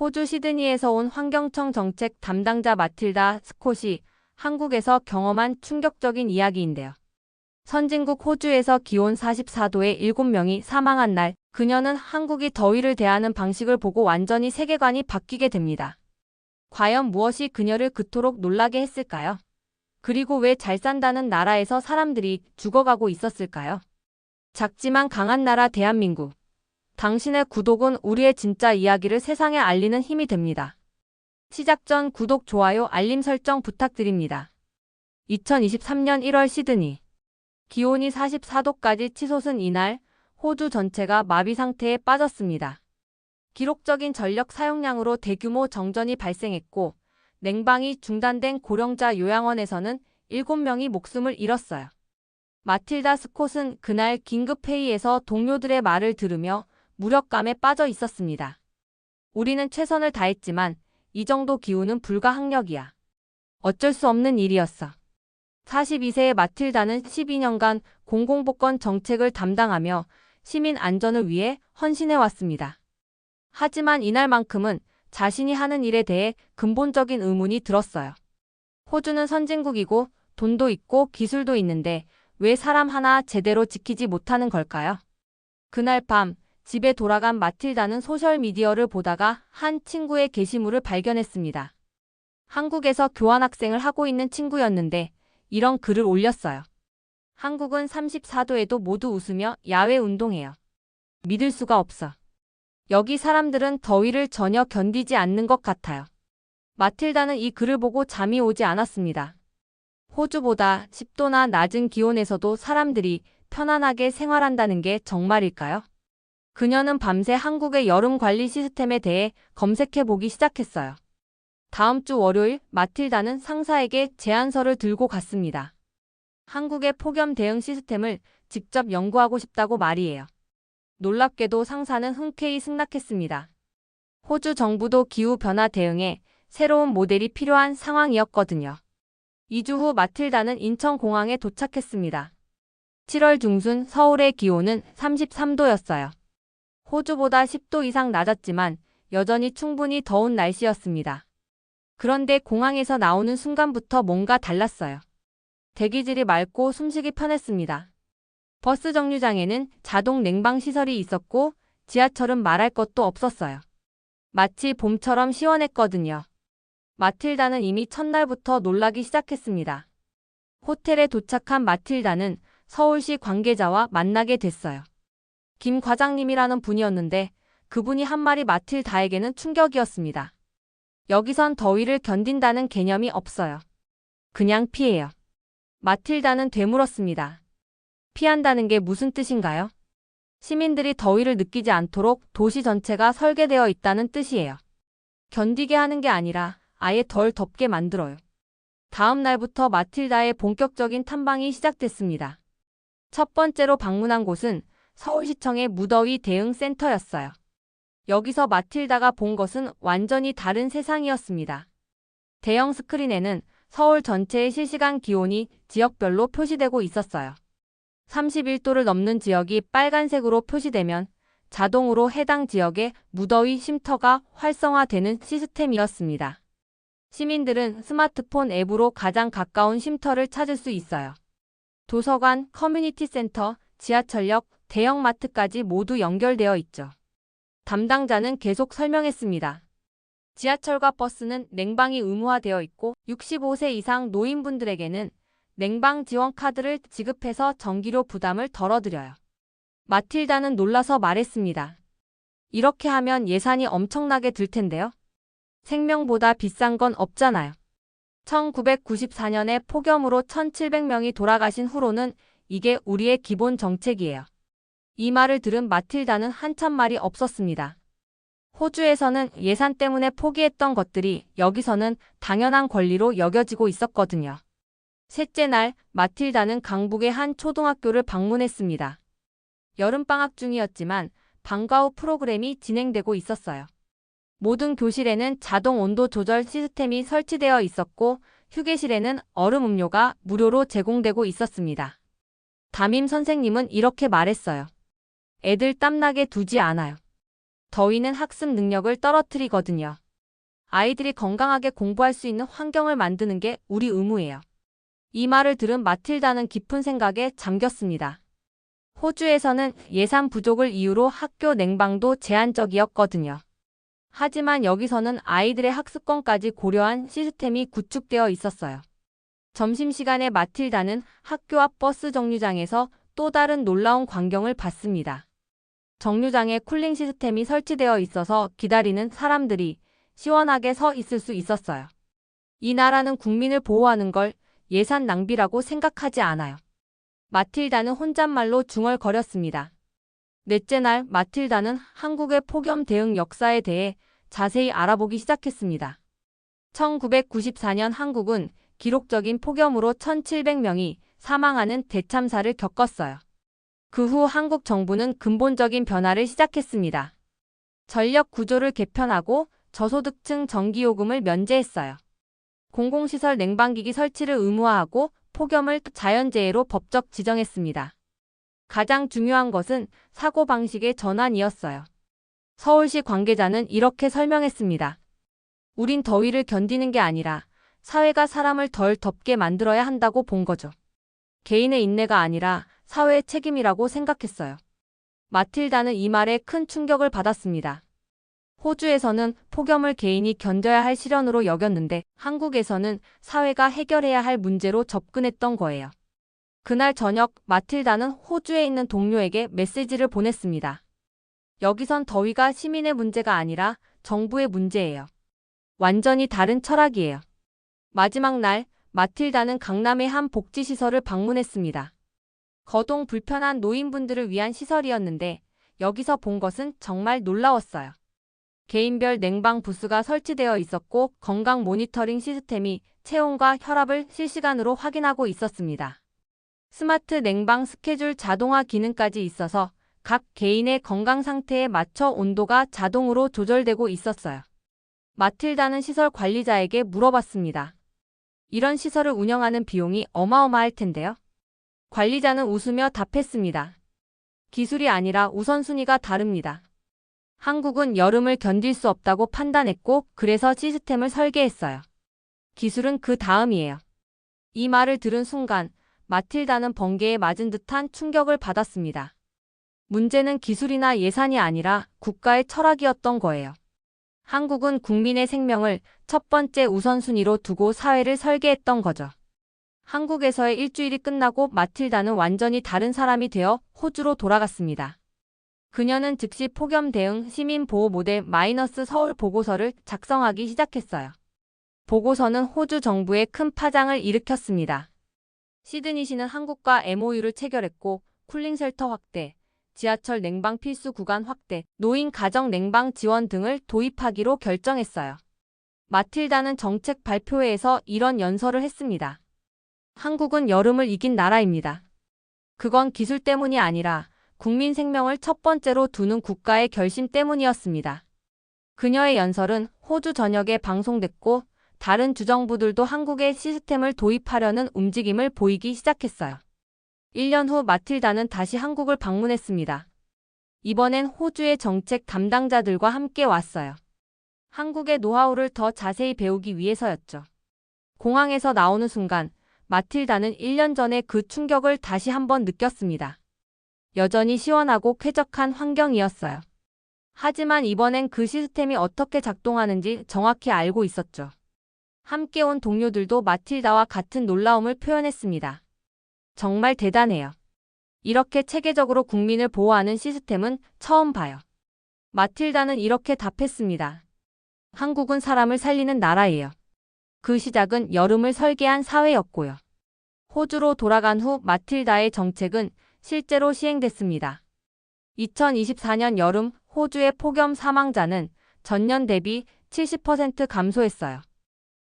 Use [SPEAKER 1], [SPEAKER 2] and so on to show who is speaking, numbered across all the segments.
[SPEAKER 1] 호주 시드니에서 온 환경청 정책 담당자 마틸다 스콧이 한국에서 경험한 충격적인 이야기인데요. 선진국 호주에서 기온 44도에 7명이 사망한 날, 그녀는 한국이 더위를 대하는 방식을 보고 완전히 세계관이 바뀌게 됩니다. 과연 무엇이 그녀를 그토록 놀라게 했을까요? 그리고 왜 잘 산다는 나라에서 사람들이 죽어가고 있었을까요? 작지만 강한 나라 대한민국. 당신의 구독은 우리의 진짜 이야기를 세상에 알리는 힘이 됩니다. 시작 전 구독, 좋아요, 알림 설정 부탁드립니다. 2023년 1월 시드니. 기온이 44도까지 치솟은 이날, 호주 전체가 마비 상태에 빠졌습니다. 기록적인 전력 사용량으로 대규모 정전이 발생했고, 냉방이 중단된 고령자 요양원에서는 7명이 목숨을 잃었어요. 마틸다 스콧은 그날 긴급 회의에서 동료들의 말을 들으며 무력감에 빠져 있었습니다. 우리는 최선을 다했지만 이 정도 기후는 불가항력이야. 어쩔 수 없는 일이었어. 42세의 마틸다는 12년간 공공복권 정책을 담당하며 시민 안전을 위해 헌신해 왔습니다. 하지만 이날만큼은 자신이 하는 일에 대해 근본적인 의문이 들었어요. 호주는 선진국이고 돈도 있고 기술도 있는데 왜 사람 하나 제대로 지키지 못하는 걸까요? 그날 밤 집에 돌아간 마틸다는 소셜미디어를 보다가 한 친구의 게시물을 발견했습니다. 한국에서 교환학생을 하고 있는 친구였는데 이런 글을 올렸어요. 한국은 34도에도 모두 웃으며 야외 운동해요. 믿을 수가 없어. 여기 사람들은 더위를 전혀 견디지 않는 것 같아요. 마틸다는 이 글을 보고 잠이 오지 않았습니다. 호주보다 10도나 낮은 기온에서도 사람들이 편안하게 생활한다는 게 정말일까요? 그녀는 밤새 한국의 여름 관리 시스템에 대해 검색해 보기 시작했어요. 다음 주 월요일 마틸다는 상사에게 제안서를 들고 갔습니다. 한국의 폭염 대응 시스템을 직접 연구하고 싶다고 말이에요. 놀랍게도 상사는 흔쾌히 승낙했습니다. 호주 정부도 기후변화 대응에 새로운 모델이 필요한 상황이었거든요. 2주 후 마틸다는 인천공항에 도착했습니다. 7월 중순 서울의 기온은 33도였어요. 호주보다 10도 이상 낮았지만 여전히 충분히 더운 날씨였습니다. 그런데 공항에서 나오는 순간부터 뭔가 달랐어요. 대기질이 맑고 숨쉬기 편했습니다. 버스 정류장에는 자동 냉방 시설이 있었고 지하철은 말할 것도 없었어요. 마치 봄처럼 시원했거든요. 마틸다는 이미 첫날부터 놀라기 시작했습니다. 호텔에 도착한 마틸다는 서울시 관계자와 만나게 됐어요. 김 과장님이라는 분이었는데 그분이 한 말이 마틸다에게는 충격이었습니다. 여기선 더위를 견딘다는 개념이 없어요. 그냥 피해요. 마틸다는 되물었습니다. 피한다는 게 무슨 뜻인가요? 시민들이 더위를 느끼지 않도록 도시 전체가 설계되어 있다는 뜻이에요. 견디게 하는 게 아니라 아예 덜 덥게 만들어요. 다음 날부터 마틸다의 본격적인 탐방이 시작됐습니다. 첫 번째로 방문한 곳은 서울시청의 무더위 대응 센터였어요. 여기서 마틸다가 본 것은 완전히 다른 세상이었습니다. 대형 스크린에는 서울 전체의 실시간 기온이 지역별로 표시되고 있었어요. 31도를 넘는 지역이 빨간색으로 표시되면 자동으로 해당 지역의 무더위 쉼터가 활성화되는 시스템이었습니다. 시민들은 스마트폰 앱으로 가장 가까운 쉼터를 찾을 수 있어요. 도서관, 커뮤니티 센터, 지하철역, 대형마트까지 모두 연결되어 있죠. 담당자는 계속 설명했습니다. 지하철과 버스는 냉방이 의무화되어 있고 65세 이상 노인분들에게는 냉방 지원 카드를 지급해서 전기료 부담을 덜어드려요. 마틸다는 놀라서 말했습니다. 이렇게 하면 예산이 엄청나게 들 텐데요. 생명보다 비싼 건 없잖아요. 1994년에 폭염으로 1,700명이 돌아가신 후로는 이게 우리의 기본 정책이에요. 이 말을 들은 마틸다는 한참 말이 없었습니다. 호주에서는 예산 때문에 포기했던 것들이 여기서는 당연한 권리로 여겨지고 있었거든요. 셋째 날, 마틸다는 강북의 한 초등학교를 방문했습니다. 여름방학 중이었지만 방과 후 프로그램이 진행되고 있었어요. 모든 교실에는 자동 온도 조절 시스템이 설치되어 있었고 휴게실에는 얼음 음료가 무료로 제공되고 있었습니다. 담임 선생님은 이렇게 말했어요. 애들 땀나게 두지 않아요. 더위는 학습 능력을 떨어뜨리거든요. 아이들이 건강하게 공부할 수 있는 환경을 만드는 게 우리 의무예요. 이 말을 들은 마틸다는 깊은 생각에 잠겼습니다. 호주에서는 예산 부족을 이유로 학교 냉방도 제한적이었거든요. 하지만 여기서는 아이들의 학습권까지 고려한 시스템이 구축되어 있었어요. 점심시간에 마틸다는 학교 앞 버스 정류장에서 또 다른 놀라운 광경을 봤습니다. 정류장에 쿨링 시스템이 설치되어 있어서 기다리는 사람들이 시원하게 서 있을 수 있었어요. 이 나라는 국민을 보호하는 걸 예산 낭비라고 생각하지 않아요. 마틸다는 혼잣말로 중얼거렸습니다. 넷째 날 마틸다는 한국의 폭염 대응 역사에 대해 자세히 알아보기 시작했습니다. 1994년 한국은 기록적인 폭염으로 1,700명이 사망하는 대참사를 겪었어요. 그 후 한국 정부는 근본적인 변화를 시작했습니다. 전력 구조를 개편하고 저소득층 전기요금을 면제했어요. 공공시설 냉방기기 설치를 의무화하고 폭염을 자연재해로 법적 지정했습니다. 가장 중요한 것은 사고방식의 전환이었어요. 서울시 관계자는 이렇게 설명했습니다. 우린 더위를 견디는 게 아니라 사회가 사람을 덜 덥게 만들어야 한다고 본 거죠. 개인의 인내가 아니라 사회의 책임이라고 생각했어요. 마틸다는 이 말에 큰 충격을 받았습니다. 호주에서는 폭염을 개인이 견뎌야 할 시련으로 여겼는데 한국에서는 사회가 해결해야 할 문제로 접근했던 거예요. 그날 저녁 마틸다는 호주에 있는 동료에게 메시지를 보냈습니다. 여기선 더위가 시민의 문제가 아니라 정부의 문제예요. 완전히 다른 철학이에요. 마지막 날 마틸다는 강남의 한 복지시설을 방문했습니다. 거동 불편한 노인분들을 위한 시설이었는데 여기서 본 것은 정말 놀라웠어요. 개인별 냉방 부스가 설치되어 있었고 건강 모니터링 시스템이 체온과 혈압을 실시간으로 확인하고 있었습니다. 스마트 냉방 스케줄 자동화 기능까지 있어서 각 개인의 건강 상태에 맞춰 온도가 자동으로 조절되고 있었어요. 마틸다는 시설 관리자에게 물어봤습니다. 이런 시설을 운영하는 비용이 어마어마할 텐데요. 관리자는 웃으며 답했습니다. 기술이 아니라 우선순위가 다릅니다. 한국은 여름을 견딜 수 없다고 판단했고 그래서 시스템을 설계했어요. 기술은 그 다음이에요. 이 말을 들은 순간 마틸다는 번개에 맞은 듯한 충격을 받았습니다. 문제는 기술이나 예산이 아니라 국가의 철학이었던 거예요. 한국은 국민의 생명을 첫 번째 우선순위로 두고 사회를 설계했던 거죠. 한국에서의 일주일이 끝나고 마틸다는 완전히 다른 사람이 되어 호주로 돌아갔습니다. 그녀는 즉시 폭염 대응 시민 보호 모델 마이너스 서울 보고서를 작성하기 시작했어요. 보고서는 호주 정부에 큰 파장을 일으켰습니다. 시드니시는 한국과 MOU를 체결했고 쿨링 쉘터 확대, 지하철 냉방 필수 구간 확대, 노인 가정 냉방 지원 등을 도입하기로 결정했어요. 마틸다는 정책 발표회에서 이런 연설을 했습니다. 한국은 여름을 이긴 나라입니다. 그건 기술 때문이 아니라 국민 생명을 첫 번째로 두는 국가의 결심 때문이었습니다. 그녀의 연설은 호주 전역에 방송됐고 다른 주정부들도 한국의 시스템을 도입하려는 움직임을 보이기 시작했어요. 1년 후 마틸다는 다시 한국을 방문했습니다. 이번엔 호주의 정책 담당자들과 함께 왔어요. 한국의 노하우를 더 자세히 배우기 위해서였죠. 공항에서 나오는 순간 마틸다는 1년 전에 그 충격을 다시 한번 느꼈습니다. 여전히 시원하고 쾌적한 환경이었어요. 하지만 이번엔 그 시스템이 어떻게 작동하는지 정확히 알고 있었죠. 함께 온 동료들도 마틸다와 같은 놀라움을 표현했습니다. 정말 대단해요. 이렇게 체계적으로 국민을 보호하는 시스템은 처음 봐요. 마틸다는 이렇게 답했습니다. 한국은 사람을 살리는 나라예요. 그 시작은 여름을 설계한 사회였고요. 호주로 돌아간 후 마틸다의 정책은 실제로 시행됐습니다. 2024년 여름 호주의 폭염 사망자는 전년 대비 70% 감소했어요.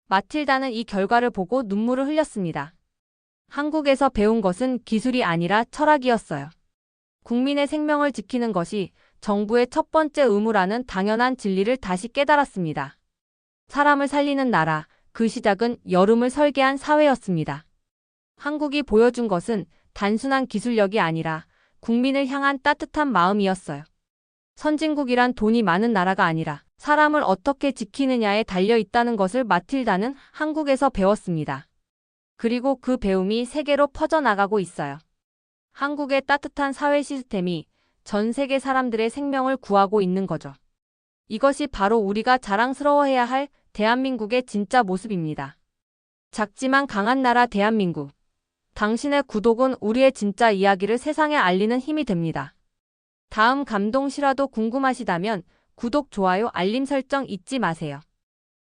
[SPEAKER 1] 마틸다는 이 결과를 보고 눈물을 흘렸습니다. 한국에서 배운 것은 기술이 아니라 철학이었어요. 국민의 생명을 지키는 것이 정부의 첫 번째 의무라는 당연한 진리를 다시 깨달았습니다. 사람을 살리는 나라, 그 시작은 여름을 설계한 사회였습니다. 한국이 보여준 것은 단순한 기술력이 아니라 국민을 향한 따뜻한 마음이었어요. 선진국이란 돈이 많은 나라가 아니라 사람을 어떻게 지키느냐에 달려 있다는 것을 마틸다는 한국에서 배웠습니다. 그리고 그 배움이 세계로 퍼져나가고 있어요. 한국의 따뜻한 사회 시스템이 전 세계 사람들의 생명을 구하고 있는 거죠. 이것이 바로 우리가 자랑스러워해야 할 대한민국의 진짜 모습입니다. 작지만 강한 나라 대한민국. 당신의 구독은 우리의 진짜 이야기를 세상에 알리는 힘이 됩니다. 다음 감동 실화도 궁금하시다면 구독, 좋아요, 알림 설정 잊지 마세요.